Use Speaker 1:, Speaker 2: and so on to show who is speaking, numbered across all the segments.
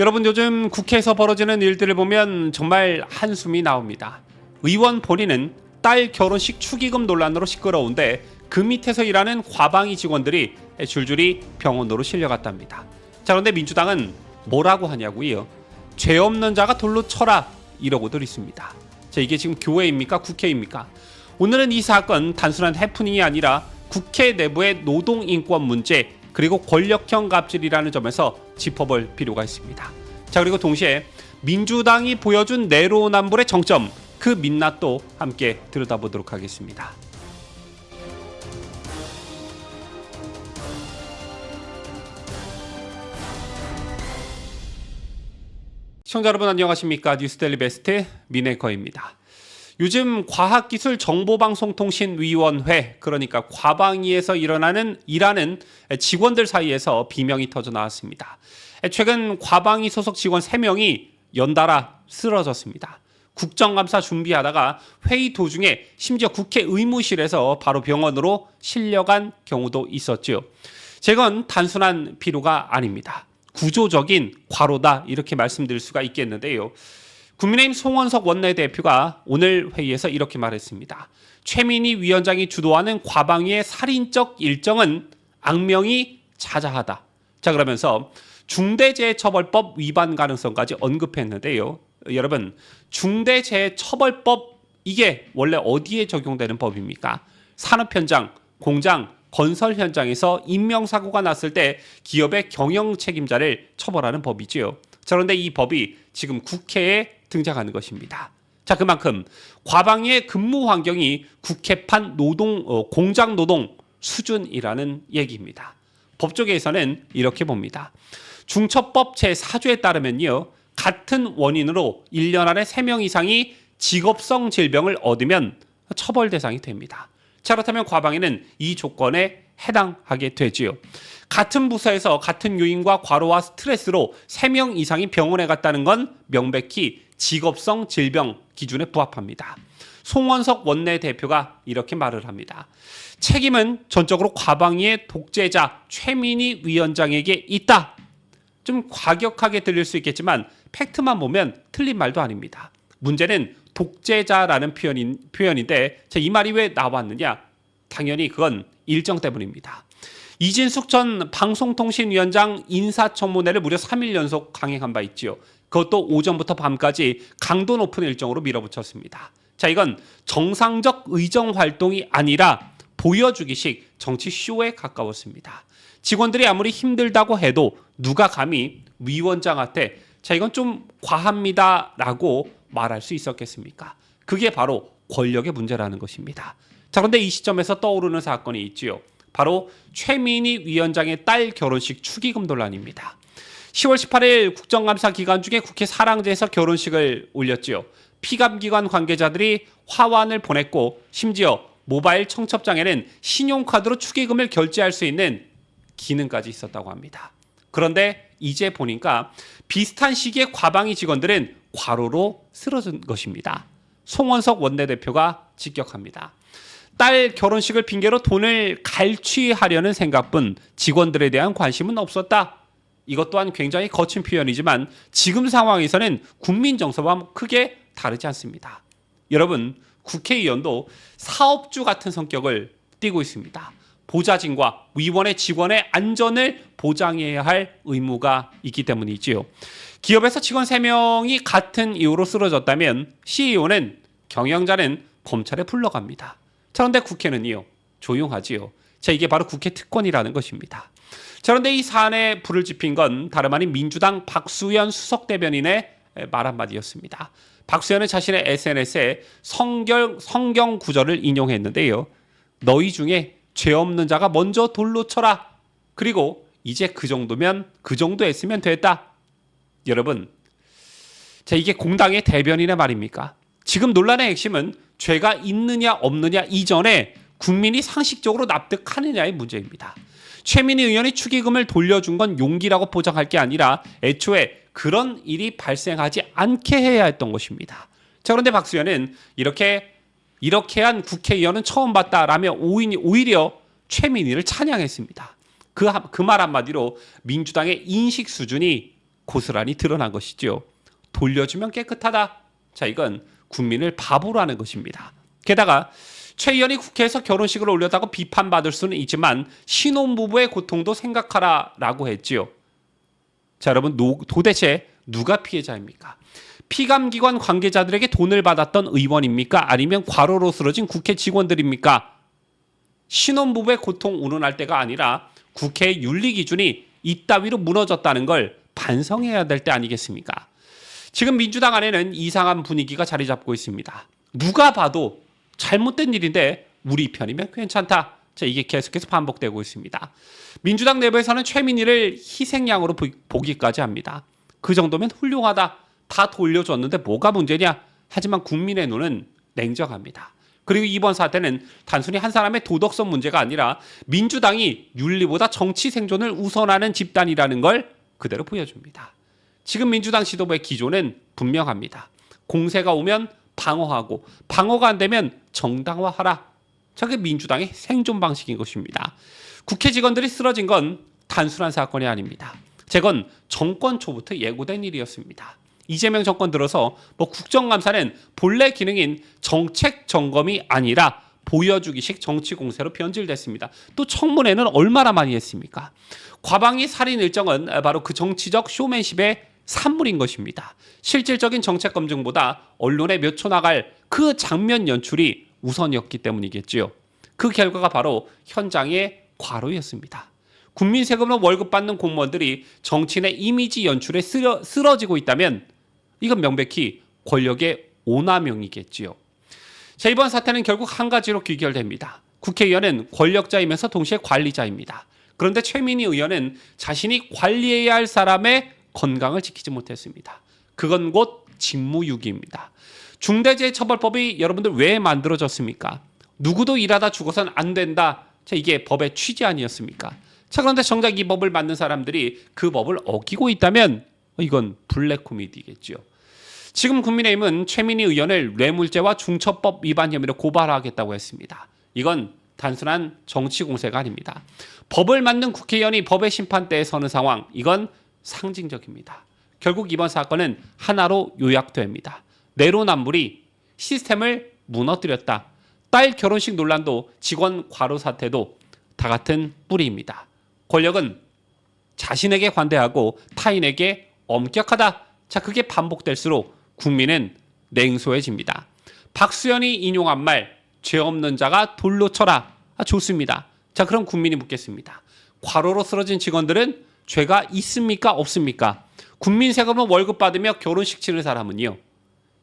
Speaker 1: 여러분 요즘 국회에서 벌어지는 일들을 보면 정말 한숨이 나옵니다. 의원 본인은 딸 결혼식 축의금 논란으로 시끄러운데 그 밑에서 일하는 과방위 직원들이 줄줄이 병원으로 실려갔답니다. 자 그런데 민주당은 뭐라고 하냐고요? 죄 없는 자가 돌로 쳐라 이러고들 있습니다. 자 이게 지금 교회입니까 국회입니까? 오늘은 이 사건 단순한 해프닝이 아니라 국회 내부의 노동 인권 문제 그리고 권력형 갑질이라는 점에서 짚어볼 필요가 있습니다. 자 그리고 동시에 민주당이 보여준 내로남불의 정점 그 민낯도 함께 들여다보도록 하겠습니다. 시청자 여러분 안녕하십니까 뉴스데일리 베스트 미네커입니다. 요즘 과학기술정보방송통신위원회 그러니까 과방위에서 일어나는 일하는 직원들 사이에서 비명이 터져 나왔습니다. 최근 과방위 소속 직원 3명이 연달아 쓰러졌습니다. 국정감사 준비하다가 회의 도중에 심지어 국회 의무실에서 바로 병원으로 실려간 경우도 있었죠. 제건 단순한 피로가 아닙니다. 구조적인 과로다 이렇게 말씀드릴 수가 있겠는데요. 국민의힘 송원석 원내대표가 오늘 회의에서 이렇게 말했습니다. 최민희 위원장이 주도하는 과방위의 살인적 일정은 악명이 자자하다. 자 그러면서 중대재해처벌법 위반 가능성까지 언급했는데요. 여러분 중대재해처벌법 이게 원래 어디에 적용되는 법입니까? 산업 현장, 공장, 건설 현장에서 인명사고가 났을 때 기업의 경영 책임자를 처벌하는 법이지요. 자, 그런데 이 법이 지금 국회에 등장하는 것입니다. 자, 그만큼 과방위의 근무 환경이 국회판 노동, 어, 공장 노동 수준이라는 얘기입니다. 법조계에서는 이렇게 봅니다. 중처법 제4조에 따르면요. 같은 원인으로 1년 안에 3명 이상이 직업성 질병을 얻으면 처벌 대상이 됩니다. 자, 그렇다면 과방위는 이 조건에 해당하게 되지요. 같은 부서에서 같은 요인과 과로와 스트레스로 3명 이상이 병원에 갔다는 건 명백히 직업성 질병 기준에 부합합니다. 송원석 원내 대표가 이렇게 말을 합니다. 책임은 전적으로 과방위의 독재자 최민희 위원장에게 있다. 좀 과격하게 들릴 수 있겠지만 팩트만 보면 틀린 말도 아닙니다. 문제는 독재자라는 표현인, 표현인데 자, 이 말이 왜 나왔느냐? 당연히 그건 일정 때문입니다. 이진숙 전 방송통신위원장 인사청문회를 무려 3일 연속 강행한 바 있지요. 그것도 오전부터 밤까지 강도 높은 일정으로 밀어붙였습니다. 자, 이건 정상적 의정 활동이 아니라 보여주기식 정치 쇼에 가까웠습니다. 직원들이 아무리 힘들다고 해도 누가 감히 위원장한테 자, 이건 좀 과합니다라고 말할 수 있었겠습니까? 그게 바로 권력의 문제라는 것입니다. 자, 그런데 이 시점에서 떠오르는 사건이 있지요. 바로 최민희 위원장의 딸 결혼식 축의금 논란입니다. 10월 18일 국정감사 기간 중에 국회 사랑제에서 결혼식을 올렸지요. 피감기관 관계자들이 화환을 보냈고 심지어 모바일 청첩장에는 신용카드로 축의금을 결제할 수 있는 기능까지 있었다고 합니다. 그런데 이제 보니까 비슷한 시기에 과방위 직원들은 과로로 쓰러진 것입니다. 송원석 원내대표가 직격합니다. 딸 결혼식을 핑계로 돈을 갈취하려는 생각뿐 직원들에 대한 관심은 없었다. 이것 또한 굉장히 거친 표현이지만 지금 상황에서는 국민 정서와 크게 다르지 않습니다. 여러분, 국회의원도 사업주 같은 성격을 띠고 있습니다. 보좌진과 위원회 직원의 안전을 보장해야 할 의무가 있기 때문이지요. 기업에서 직원 3명이 같은 이유로 쓰러졌다면 CEO는 경영자는 검찰에 불러갑니다. 그런데 국회는요 조용하지요. 자 이게 바로 국회 특권이라는 것입니다. 자, 그런데 이 사안에 불을 지핀 건 다름 아닌 민주당 박수현 수석 대변인의 말 한마디였습니다. 박수현은 자신의 SNS에 성경, 성경 구절을 인용했는데요. 너희 중에 죄 없는 자가 먼저 돌로 쳐라. 그리고 이제 그 정도면 그 정도 했으면 됐다. 여러분, 자 이게 공당의 대변인의 말입니까? 지금 논란의 핵심은 죄가 있느냐 없느냐 이전에 국민이 상식적으로 납득하느냐의 문제입니다. 최민희 의원이 축의금을 돌려준 건 용기라고 포장할 게 아니라 애초에 그런 일이 발생하지 않게 해야 했던 것입니다. 자, 그런데 박수현은 이렇게 이렇게 한 국회의원은 처음 봤다라며 오히려 최민희를 찬양했습니다. 그 그말 한마디로 민주당의 인식 수준이 고스란히 드러난 것이죠. 돌려주면 깨끗하다. 자, 이건 국민을 바보로 하는 것입니다. 게다가 최 의원이 국회에서 결혼식을 올렸다고 비판받을 수는 있지만 신혼부부의 고통도 생각하라라고 했지요. 자, 여러분 노- 도대체 누가 피해자입니까? 피감기관 관계자들에게 돈을 받았던 의원입니까? 아니면 과로로 쓰러진 국회 직원들입니까? 신혼부부의 고통 운운할 때가 아니라 국회의 윤리 기준이 이따위로 무너졌다는 걸 반성해야 될 때 아니겠습니까? 지금 민주당 안에는 이상한 분위기가 자리 잡고 있습니다. 누가 봐도 잘못된 일인데 우리 편이면 괜찮다. 자, 이게 계속해서 반복되고 있습니다. 민주당 내부에서는 최민희를 희생양으로 보- 보기까지 합니다. 그 정도면 훌륭하다. 다 돌려줬는데 뭐가 문제냐? 하지만 국민의 눈은 냉정합니다. 그리고 이번 사태는 단순히 한 사람의 도덕성 문제가 아니라 민주당이 윤리보다 정치 생존을 우선하는 집단이라는 걸 그대로 보여줍니다. 지금 민주당 지도부의 기조는 분명합니다. 공세가 오면 방어하고 방어가 안 되면 정당화하라. 저게 민주당의 생존 방식인 것입니다. 국회 직원들이 쓰러진 건 단순한 사건이 아닙니다. 제건 정권 초부터 예고된 일이었습니다. 이재명 정권 들어서 뭐 국정감사는 본래 기능인 정책 점검이 아니라 보여주기식 정치 공세로 변질됐습니다. 또 청문회는 얼마나 많이 했습니까? 과방위 살인 일정은 바로 그 정치적 쇼맨십의 산물인 것입니다. 실질적인 정책 검증보다 언론에 몇 초 나갈 그 장면 연출이 우선이었기 때문이겠지요. 그 결과가 바로 현장의 과로였습니다. 국민 세금으로 월급 받는 공무원들이 정치인의 이미지 연출에 쓰러, 쓰러지고 있다면 이건 명백히 권력의 오남용이겠지요. 자, 이번 사태는 결국 한 가지로 귀결됩니다. 국회의원은 권력자이면서 동시에 관리자입니다. 그런데 최민희 의원은 자신이 관리해야 할 사람의 건강을 지키지 못했습니다. 그건 곧 직무유기입니다. 중대재해처벌법이 여러분들 왜 만들어졌습니까? 누구도 일하다 죽어선 안 된다. 자, 이게 법의 취지 아니었습니까? 자, 그런데 정작 이 법을 만든 사람들이 그 법을 어기고 있다면 이건 블랙 코미디겠죠. 지금 국민의힘은 최민희 의원을 뇌물죄와 중처법 위반 혐의로 고발하겠다고 했습니다. 이건 단순한 정치 공세가 아닙니다. 법을 만든 국회의원이 법의 심판대에 서는 상황, 이건 상징적입니다. 결국 이번 사건은 하나로 요약됩니다. 내로남불이 시스템을 무너뜨렸다. 딸 결혼식 논란도 직원 과로 사태도 다 같은 뿌리입니다. 권력은 자신에게 관대하고 타인에게 엄격하다. 자, 그게 반복될수록 국민은 냉소해집니다. 박수현이 인용한 말, 죄 없는 자가 돌로 쳐라. 아, 좋습니다. 자, 그럼 국민이 묻겠습니다. 과로로 쓰러진 직원들은 죄가 있습니까? 없습니까? 국민 세금으로 월급 받으며 결혼식 치를 사람은요.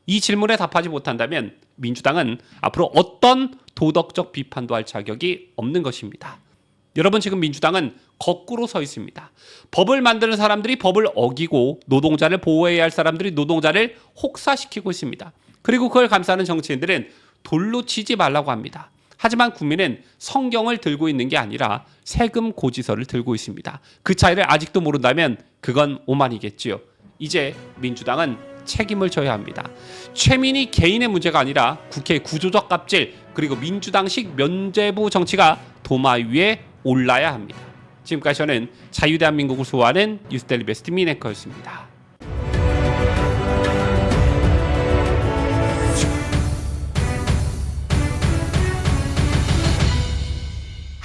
Speaker 1: 이 질문에 답하지 못한다면 민주당은 앞으로 어떤 도덕적 비판도 할 자격이 없는 것입니다. 여러분 지금 민주당은 거꾸로 서 있습니다. 법을 만드는 사람들이 법을 어기고 노동자를 보호해야 할 사람들이 노동자를 혹사시키고 있습니다. 그리고 그걸 감싸는 정치인들은 돌로 치지 말라고 합니다. 하지만 국민은 성경을 들고 있는 게 아니라 세금 고지서를 들고 있습니다. 그 차이를 아직도 모른다면 그건 오만이겠지요. 이제 민주당은 책임을 져야 합니다. 최민희 개인의 문제가 아니라 국회 구조적 갑질 그리고 민주당식 면제부 정치가 도마 위에 올라야 합니다. 지금까지 저는 자유대한민국을 수호하는 뉴스데리 베스트 미네커였습니다.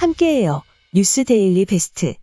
Speaker 2: 함께해요. 뉴스 데일리 베스트.